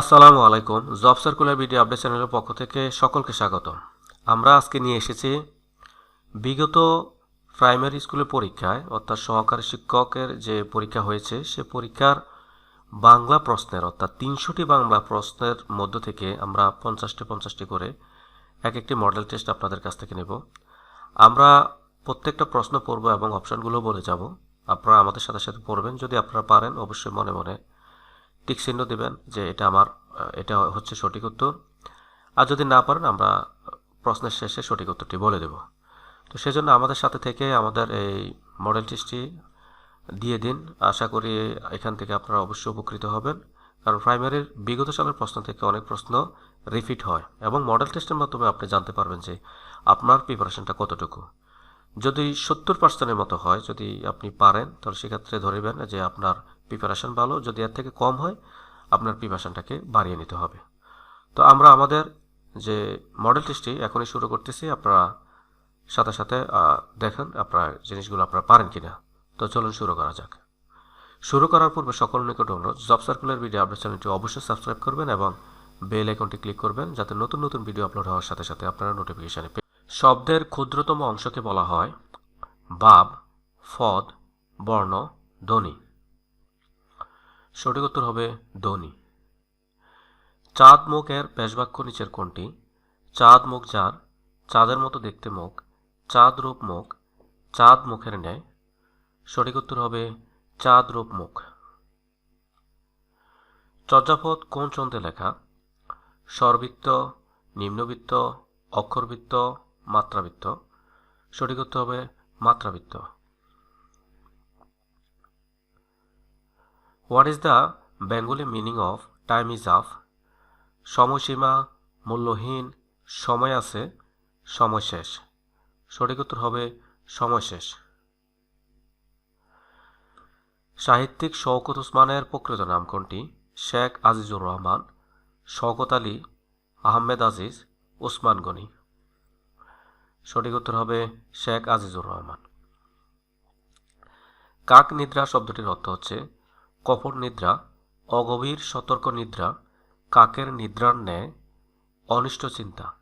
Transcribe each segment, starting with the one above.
আসসালামু আলাইকুম। Job circular video update চ্যানেলের পক্ষ থেকে সকলকে স্বাগত আমরা আজকে নিয়ে এসেছি বিগত প্রাইমারি স্কুলের পরীক্ষায়, অর্থাৎ সহকারী শিক্ষকের যে পরীক্ষা হয়েছে, সে পরীক্ষার বাংলা প্রশ্নের, অর্থাৎ তিনশোটি বাংলা প্রশ্নের মধ্য থেকে আমরা পঞ্চাশটি পঞ্চাশটি করে এক একটি মডেল টেস্ট আপনাদের কাছ থেকে নেব। আমরা প্রত্যেকটা প্রশ্ন পড়ব এবং অপশানগুলো বলে যাব। আপনারা আমাদের সাথে সাথে পড়বেন। যদি আপনারা পারেন, অবশ্যই মনে মনে টিক চিহ্ন দেবেন যে এটা আমার এটা হচ্ছে সঠিক উত্তর। আর যদি না পারেন, আমরা প্রশ্নের শেষে সঠিক উত্তরটি বলে দেব। তো সেজন্য আমাদের সাথে থেকে আমাদের এই মডেল টেস্টটি দিয়ে দিন। আশা করি এখান থেকে আপনারা অবশ্যই উপকৃত হবেন। কারণ প্রাইমারির বিগত সালের প্রশ্ন থেকে অনেক প্রশ্ন রিপিট হয় এবং মডেল টেস্টের মাধ্যমে আপনি জানতে পারবেন যে আপনার প্রিপারেশনটা কতটুকু। যদি সত্তর পার্সেন্টের মতো হয়, যদি আপনি পারেন, তাহলে সেক্ষেত্রে ধরিবেন যে আপনার প্রিপারেশন ভালো, যদি এর থেকে কম হয়, আপনার প্রিপারেশনটাকে বাড়িয়ে নিতে হবে। তো আমরা আমাদের যে মডেল টেস্টটি এখনই শুরু করতেছি, আপনারা সাথে সাথে দেখেন আপনার জিনিসগুলো আপনারা পারেন কিনা। তো চলুন শুরু করা যাক। শুরু করার পূর্বে সকল নিকট অনুরোধ জব সার্কুলার ভিডিও আপডেট চ্যানেলটি অবশ্যই সাবস্ক্রাইব করবেন এবং বেল আইকনটি ক্লিক করবেন, যাতে নতুন নতুন ভিডিও আপলোড হওয়ার সাথে সাথে আপনারা নোটিফিকেশানে পেয়ে শব্দের ক্ষুদ্রতম অংশকে বলা হয় বাব, ফদ, বর্ণ, ধ্বনি। সঠিক উত্তর হবে ধ্বনি চাঁদ মুখের পেশবাক্য নিচের কোনটি চাঁদ মুখ যার, চাঁদের মতো দেখতে মুখ, চাঁদ রূপ মুখ, চাঁদ মুখের ন্যায়। সঠিক উত্তর হবে চাঁদ রূপ মুখ। চর্যাপদ কোন ছন্দে লেখা? স্বরবৃত্ত, নিম্নবৃত্ত, অক্ষরবৃত্ত, মাত্রাবৃত্ত। সঠিক উত্তর হবে মাত্রাবৃত্ত। What is the Bengali meaning of time is of সময়সীমা, মূল্যহীন, সময় আছে, সময় শেষ। সঠিক উত্তর হবে সময় শেষ। সাহিত্যিক শওকত ওসমানের প্রকৃত নাম কোনটি? শেখ আজিজুর রহমান, শওকত আলী, আহমেদ আজিজ, ওসমান গনি। সঠিক উত্তর হবে শেখ আজিজুর রহমান। কাক নিদ্রা শব্দটির অর্থ হচ্ছে কপট নিদ্রা, অগভীর সতর্ক নিদ্রা, কাকের নিদ্রার ন্যায় অনিষ্ট চিন্তা।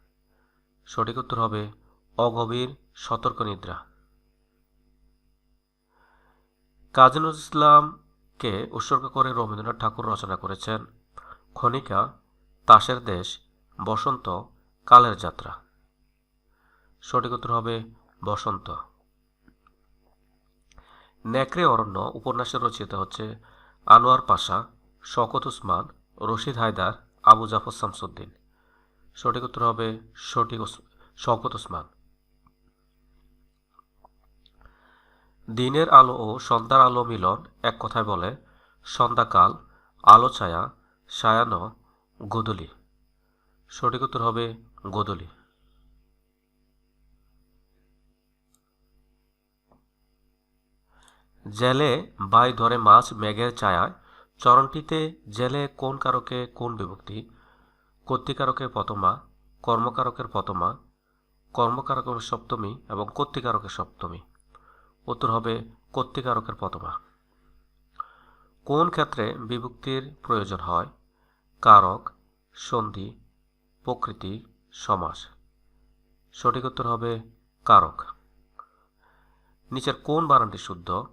সঠিক উত্তর হবে অগভীর সতর্ক নিদ্রা। কাজী নজরুল ইসলামকে উৎসর্গ করে রবীন্দ্রনাথ ঠাকুর রচনা করেছেন খনিকা, তাসের দেশ, বসন্ত, কালের যাত্রা। সঠিক উত্তর হবে বসন্ত। নেকড়ে অরণ্য উপন্যাসের রচিত হচ্ছে আনোয়ার পাশা শকত উসমান রশিদ হায়দার, আবু জাফর শামসুদ্দিন। সঠিক উত্তর হবে সঠিক শওকত উসমান দিনের আলো ও সন্ধ্যার আলো মিলন এক কথায় বলে, সন্ধ্যাকাল, আলো ছায়া সায়ানো গোদলি। সঠিক উত্তর হবে গোদলি। জেলে বাই ধরে মাছ মেঘের ছায়ায়। চরণটিতে জেলে কোন কারকে কোন বিভক্তি? কর্তিকারকের প্রথমা, কর্মকারকের প্রথমা কর্মকারকের সপ্তমী এবং কর্তিকারকের সপ্তমী। উত্তর হবে কর্তিকারকের প্রথমা। কোন ক্ষেত্রে বিভক্তির প্রয়োজন হয়? কারক, সন্ধি, প্রকৃতি, সমাস। সঠিক উত্তর হবে কারক। নিচের কোন বানানটি শুদ্ধ?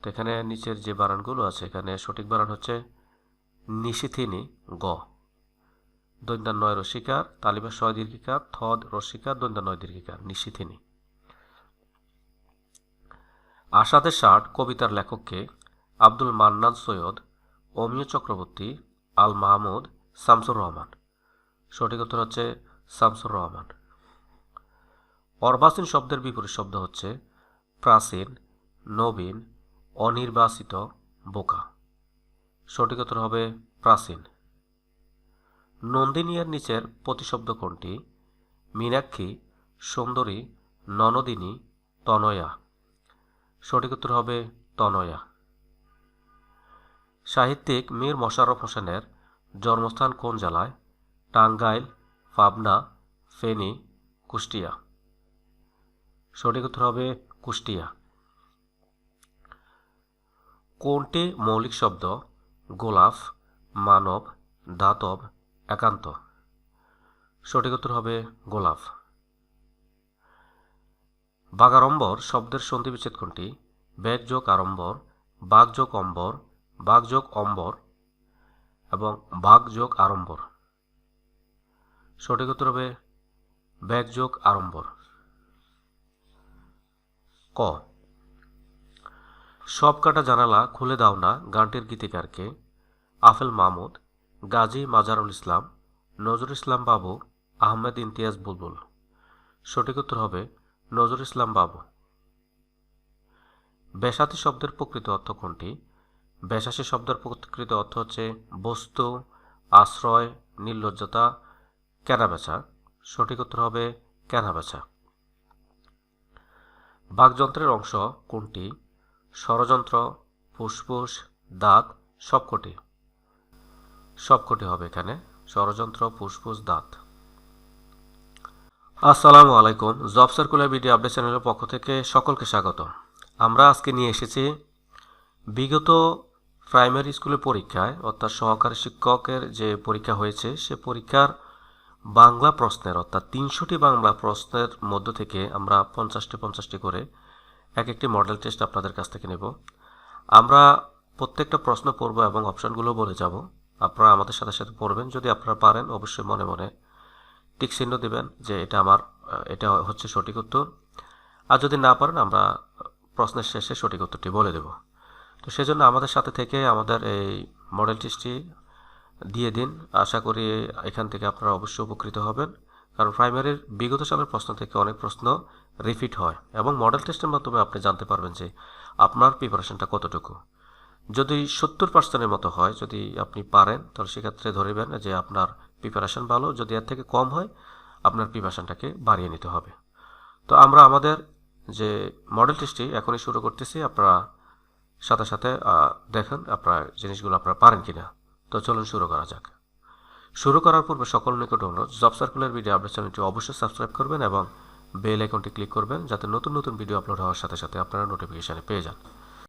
তো এখানে নিচের যে বানানগুলো আছে, এখানে সঠিক বানান হচ্ছে নিশিথিনি গ। দৈন্দান নয় রসিকার তালিবা ছয় দীর্ঘিকার, থদ রসিকার দৈন্দান নয় দীর্ঘিকার নিশিথিনি আষাদের ষাট, কবিতার লেখককে আব্দুল মান্নান সৈয়দ, অমিয় চক্রবর্তী, আল মাহমুদ, শামসুর রহমান। সঠিক উত্তর হচ্ছে শামসুর রহমান। অর্বাচীন শব্দের বিপরীত শব্দ হচ্ছে প্রাচীন, নবীন অনির্বাচিত বোকা। সঠিক উত্তর হবে প্রাচীন। নন্দিনীয়ার নিচের প্রতিশব্দ কোনটি? মীনাক্ষী, সুন্দরী, ননদিনী, তনয়া। সঠিক উত্তর হবে তনয়া। সাহিত্যিক মীর মশাররফ হোসেনের জন্মস্থান কোন জেলায়? টাঙ্গাইল, পাবনা, ফেনী, কুষ্টিয়া। সঠিক উত্তর হবে কুষ্টিয়া। কোনটি মৌলিক শব্দ? গোলাপ, মানব, দাতব, একান্ত। সঠিক উত্তর হবে গোলাপ। বাগাড়ম্বর শব্দের সন্ধি বিচ্ছেদ কোনটি? যোগ আড়ম্বর যোগ অম্বর যোগ অম্বর এবং যোগ আড়ম্বর। সঠিক উত্তর হবে যোগ আড়ম্বর। ক সব কাটা জানালা খুলে দাও না গানটির গীতিকারকে। আফেল মাহমুদ, গাজী মাজারুল ইসলাম, নজরুল ইসলাম বাবু, আহমেদ ইমতিয়াজ বুলবুল। সঠিক উত্তর হবে নজরুল ইসলাম বাবু। বেসাতি শব্দের প্রকৃত অর্থ কোনটি? বেসাসী শব্দের প্রকৃত অর্থ হচ্ছে বস্তু, আশ্রয়, নির্লজ্জতা, কেনাবেচা। সঠিক উত্তর হবে কেনাবেচা। বাকযন্ত্রের অংশ কোনটি? ষড়যন্ত্র, ফুসফুস দাঁত সবকটি। সবকটি হবে এখানে, ষড়যন্ত্র, ফুসফুস দাঁত আসসালামু আলাইকুম, জব সার্কুলার ভিডিও আপডেট চ্যানেলের পক্ষ থেকে সকলকে স্বাগত। আমরা আজকে নিয়ে এসেছি বিগত প্রাইমারি স্কুলের পরীক্ষায়, অর্থাৎ সহকারী শিক্ষকের যে পরীক্ষা হয়েছে, সে পরীক্ষার বাংলা প্রশ্নের, অর্থাৎ তিনশোটি বাংলা প্রশ্নের মধ্য থেকে আমরা পঞ্চাশটি পঞ্চাশটি করে এক একটি মডেল টেস্ট আপনাদের কাছ থেকে নেব। আমরা প্রত্যেকটা প্রশ্ন পড়ব এবং অপশানগুলো বলে যাব। আপনারা আমাদের সাথে সাথে পড়বেন। যদি আপনারা পারেন, অবশ্যই মনে মনে টিক চিহ্ন দেবেন যে এটা আমার, এটা হচ্ছে সঠিক উত্তর। আর যদি না পারেন, আমরা প্রশ্নের শেষে সঠিক উত্তরটি বলে দেব। তো সেজন্য আমাদের সাথে থেকে আমাদের এই মডেল টেস্টটি দিয়ে দিন। আশা করি এখান থেকে আপনারা অবশ্যই উপকৃত হবেন। কারণ প্রাইমারির বিগত সালের প্রশ্ন থেকে অনেক প্রশ্ন রিপিট হয় এবং মডেল টেস্টের মাধ্যমে আপনি জানতে পারবেন যে আপনার প্রিপারেশনটা কতটুকু। যদি সত্তর পার্সেন্টের মতো হয়, যদি আপনি পারেন, তাহলে সেক্ষেত্রে ধরবেন যে আপনার প্রিপারেশন ভালো। যদি এর থেকে কম হয়, আপনার প্রিপারেশনটাকে বাড়িয়ে নিতে হবে। তো আমরা আমাদের যে মডেল টেস্টটি এখনই শুরু করতেছি। আপনারা সাথে সাথে দেখেন আপনারা জিনিসগুলো আপনারা পারেন কিনা। তো চলুন শুরু করা যাক। শুরু করার পূর্বে সকল নিকট অনুরোধ জব সার্কুলার ভিডিও আপডেট চ্যানেলটি অবশ্যই সাবস্ক্রাইব করবেন এবং বেল আইকনটি ক্লিক করবেন যাতে নতুন নতুন ভিডিও আপলোড হওয়ার সাথে সাথে আপনারা নোটিফিকেশানে পেয়ে যান।